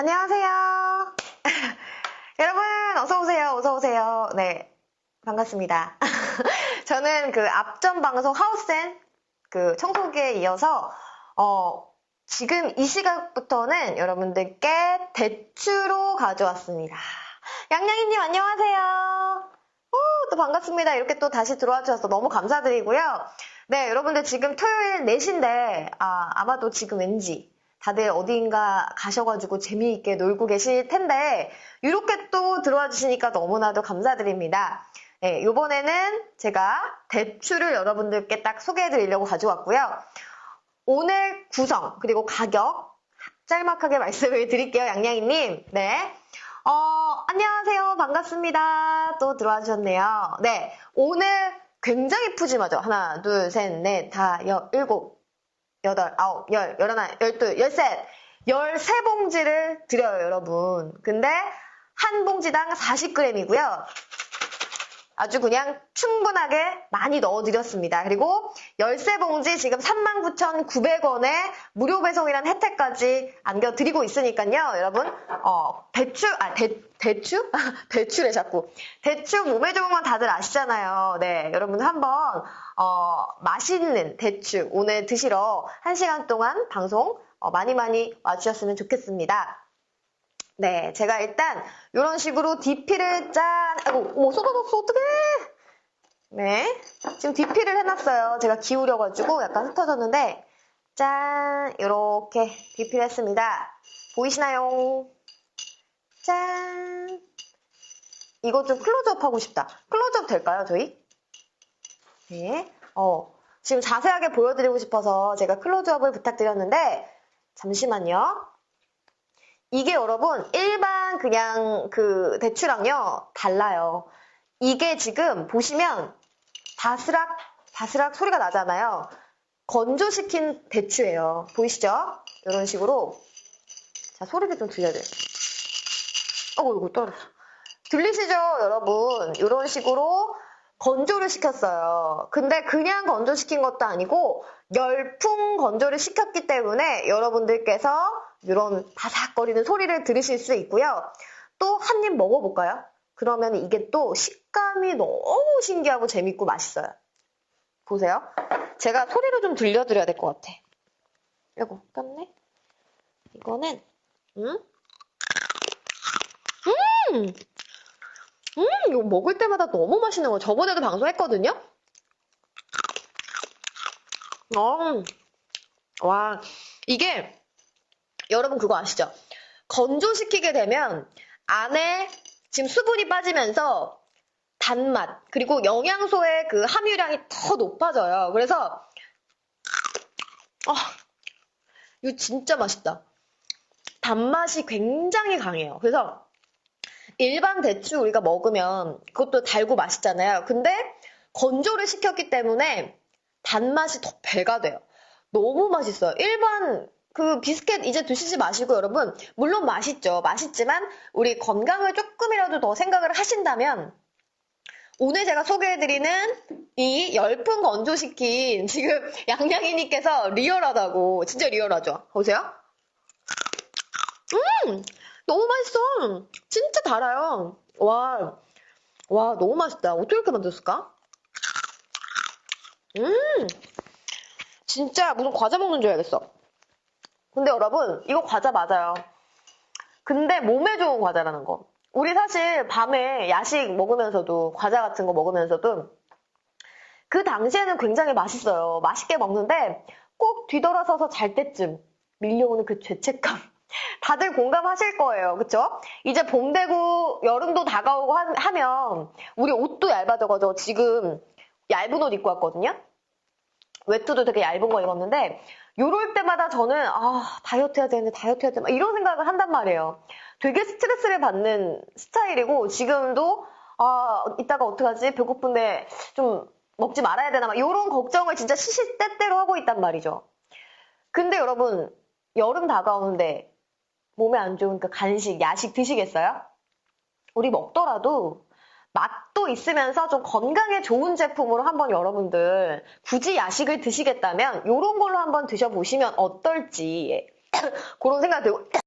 안녕하세요. 여러분, 어서오세요. 어서오세요. 네. 반갑습니다. 저는 그 앞전 방송 하우스앤 그 청소기에 이어서, 어, 지금 이 시각부터는 여러분들께 대추로 가져왔습니다. 양양이님 안녕하세요. 오, 또 반갑습니다. 이렇게 또 다시 들어와 주셔서 너무 감사드리고요. 네, 여러분들 지금 토요일 4시인데, 아, 아마도 지금 왠지 다들 어디인가 가셔가지고 재미있게 놀고 계실 텐데, 이렇게 또 들어와 주시니까 너무나도 감사드립니다. 네, 요번에는 제가 대추를 여러분들께 딱 소개해 드리려고 가져왔고요. 오늘 구성, 그리고 가격, 짤막하게 말씀을 드릴게요, 양양이님. 네. 어, 안녕하세요. 반갑습니다. 또 들어와 주셨네요. 네. 오늘 굉장히 푸짐하죠. 하나, 둘, 셋, 넷, 다, 여, 일곱, 여덟, 아홉, 열, 열하나, 열둘, 열셋, 열세 봉지를 드려요, 여러분. 근데 한 봉지당 40g이고요. 아주 그냥 충분하게 많이 넣어드렸습니다. 그리고 열세 봉지 지금 39,900원에 무료 배송이라는 혜택까지 안겨드리고 있으니까요. 여러분, 어, 대추, 아, 대, 대추? 대추래 자꾸. 대추 몸에 좋은 건 다들 아시잖아요. 네, 여러분 한번, 어, 맛있는 대추 오늘 드시러 한 시간 동안 방송 어, 많이 많이 와주셨으면 좋겠습니다. 네, 제가 일단 이런 식으로 DP를 짠, 아이고, 어머 쏟아졌어 어떡해? 네, 지금 DP를 해놨어요. 제가 기울여가지고 약간 흩어졌는데 짠, 이렇게 DP를 했습니다. 보이시나요? 짠. 이거 좀 클로즈업 하고 싶다. 클로즈업 될까요, 저희? 네, 어, 지금 자세하게 보여드리고 싶어서 제가 클로즈업을 부탁드렸는데 잠시만요. 이게 여러분 일반 그냥 그 대추랑요 달라요. 이게 지금 보시면 바스락 바스락 소리가 나잖아요. 건조시킨 대추예요. 보이시죠? 이런 식으로 자 소리를 좀 들려드려요. 어구 이거 떨어졌어. 들리시죠 여러분? 이런 식으로 건조를 시켰어요. 근데 그냥 건조시킨 것도 아니고 열풍 건조를 시켰기 때문에 여러분들께서 이런 바삭거리는 소리를 들으실 수 있고요. 또 한 입 먹어볼까요? 그러면 이게 또 식감이 너무 신기하고 재밌고 맛있어요. 보세요. 제가 소리를 좀 들려드려야 될 것 같아. 이거 깜네. 이거는 음? 음! 음, 이거 먹을 때마다 너무 맛있는 거. 저번에도 방송했거든요? 어, 와, 이게, 여러분 그거 아시죠? 건조시키게 되면 안에 지금 수분이 빠지면서 단맛, 그리고 영양소의 그 함유량이 더 높아져요. 그래서, 아, 이거 진짜 맛있다. 단맛이 굉장히 강해요. 그래서, 일반 대추 우리가 먹으면 그것도 달고 맛있잖아요. 근데 건조를 시켰기 때문에 단맛이 더 배가 돼요. 너무 맛있어요. 일반 그 비스켓 이제 드시지 마시고 여러분 물론 맛있죠. 맛있지만 우리 건강을 조금이라도 더 생각을 하신다면 오늘 제가 소개해드리는 이 열풍 건조시킨 지금 양양이님께서 리얼하다고 진짜 리얼하죠. 보세요. 음 너무 맛있어. 진짜 달아요. 와, 와, 너무 맛있다. 어떻게 이렇게 만들었을까? 음, 진짜 무슨 과자 먹는 줄 알겠어. 근데 여러분, 이거 과자 맞아요. 근데 몸에 좋은 과자라는 거. 우리 사실 밤에 야식 먹으면서도, 과자 같은 거 먹으면서도, 그 당시에는 굉장히 맛있어요. 맛있게 먹는데, 꼭 뒤돌아서서 잘 때쯤 밀려오는 그 죄책감. 다들 공감하실 거예요. 그쵸? 이제 봄 되고 여름도 다가오고 하, 면 우리 옷도 얇아져가지고 지금 얇은 옷 입고 왔거든요? 외투도 되게 얇은 거 입었는데 요럴 때마다 저는 아 다이어트 해야 되는데 다이어트 해야 되는데 이런 생각을 한단 말이에요. 되게 스트레스를 받는 스타일이고 지금도 아 이따가 어떡하지? 배고픈데 좀 먹지 말아야 되나 막 이런 걱정을 진짜 시시때때로 하고 있단 말이죠. 근데 여러분 여름 다가오는데 몸에 안 좋으니까 간식, 야식 드시겠어요? 우리 먹더라도 맛도 있으면서 좀 건강에 좋은 제품으로 한번 여러분들 굳이 야식을 드시겠다면 이런 걸로 한번 드셔보시면 어떨지 그런 생각 들고